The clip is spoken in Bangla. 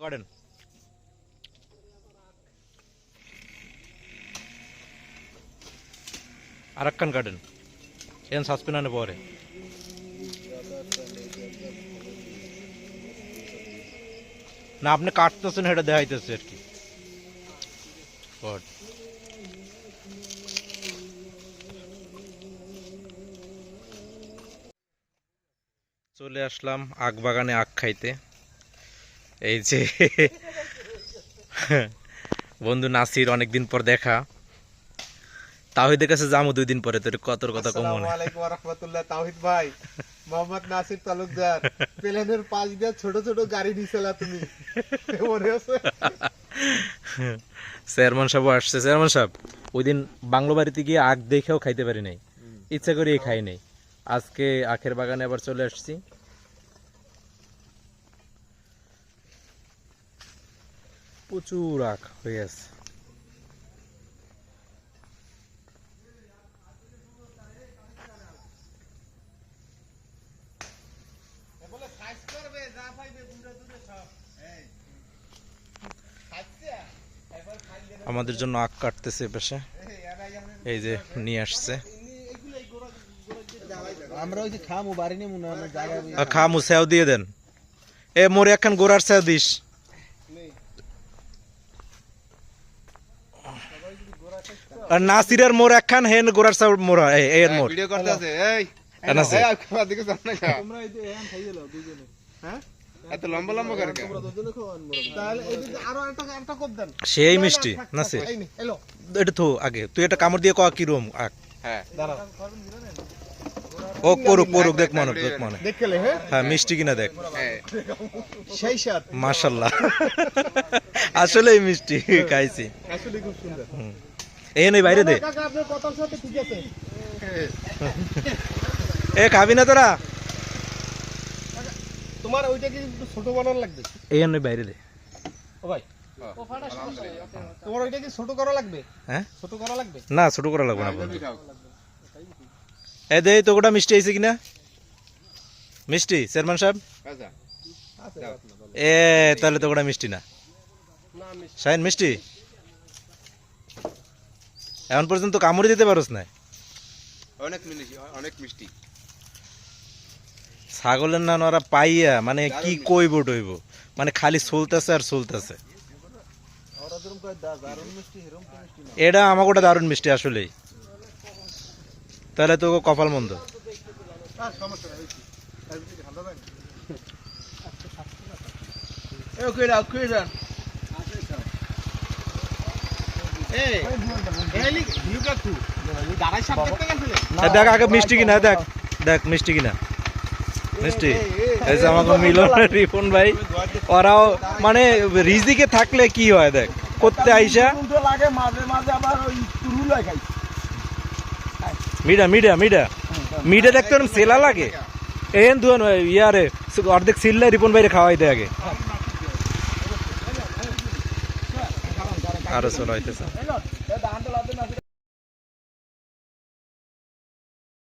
গার্ডেন আরাক্কান গার্ডেন ಏನ್ ಸಸ್ಪಿನ ಬೋರೆ না আপনি কাটতেছেন এটা দেখাইতেছে আর কি Good. চলে আসলাম আখ বাগানে আখ খাইতে এই যে বন্ধু নাসির অনেকদিন পর দেখা। তাহিদের কাছে যাব দুই দিন পরে তোর কত কথা কম মনে। রহমতুল্লাহ তাওহিদ ভাই। মোহাম্মদ নাসির তালুকদার। প্লেনের পাশ দিয়ে ছোট ছোট গাড়ি নিছেলা তুমি। মনে আছে? চেয়ারম্যান সাহেব আসছে। চেয়ারম্যান সাহেব ওই দিন বাংলো বাড়িতে গিয়ে আখ দেখেও খাইতে পারি নাই। ইচ্ছা করে খাই নাই। আজকে আখের বাগানে আবার চলে আসছি। প্রচুর আখ হয়ে আছে। আমাদের জন্য আখ কাটতেছে পাশে এই যে নিয়ে আসছে। আমরা ওই যে খামু বাড়ি নেমু না আমরা জায়গা আর খা মুসাও দিয়ে দেন। এ মোরে একখান গোড়ার সাও দিস। নাসিরের মোর একখান হেন গোরার সাও মোরা এই এর মোর ভিডিও করতে আছে এই। আছে। আপনার দিকে যান না তোমরা এই যে এখান খাইয়ে নাও দুজনে হ্যাঁ? এত লম্বা লম্বা করে কা তোমরা দুজনে খাওয়ান মোরা তাহলে এই যে আরও একটা একটা কোপ দেন। সেই মিষ্টি নাসির। এই নে এলো। এটা তো আগে। তুই এটা কামড় দিয়ে কয়া কিরম আখ হ্যাঁ। দাঁড়াও। ও করুক করুক দেখ মনে দেখ মনে দেখলে হ্যাঁ? হ্যাঁ মিষ্টি কিনা দেখ। হ্যাঁ। সেই সাথ মাশাল্লাহ। আসলেই মিষ্টি খাইছি। আসলে খুব সুন্দর। নই বাইরে দে। এ খাবি না তোরা? তোমার ওইটা কি ছোট বানান লাগবে? নই বাইরে দে। ও ভাই। তোমার ওইটা কি ছোট করা লাগবে? হ্যাঁ? ছোট করা লাগবে? না ছোট করা লাগবে না এ দে তো গোটা মিষ্টি আইছে কিনা? মিষ্টি চেয়ারম্যান সাহেব? আচ্ছা। এ তাহলে তো গোটা মিষ্টি না। শাইন মিষ্টি? এখন পর্যন্ত কামড়ে দিতে পারোস না অনেক মিষ্টি অনেক মিষ্টি। ছাগলের না ওরা পাইয়া মানে কি কইব টইব? মানে খালি চলতেছে আর চলতেছে। ওরা যেরকম কয় দা দারুণ মিষ্টি হেরম তো মিষ্টি না। এটা আমাকে ওটা দারুণ মিষ্টি আসলেই। তাহলে তো কপাল মন্দ। আর সমস্যা নাই আর যদি ঠান্ডা লাগে এ কই দাও কই দাও এই এই লিখ ভিউকা কু দাঁড়াই সাপ দেখতে গেছিলে এ দেখ আগে মিষ্টি কিনা দেখ দেখ মিষ্টি কিনা। মিষ্টি। আমাকে মিলন রিপন ভাই ওরাও মানে রিজিকে থাকলে কি হয় দেখ করতে আইসা। লাগে মাঝে মাঝে আবার ওই মিডা মিডা মিডা। মিডা দেখতে ওরম সেলা লাগে। এন দুয়ান ইয়ারে অর্ধেক সিল্লা রিপন ভাইরে খাওয়াই দেয় আগে। আরও চলো হইতেছে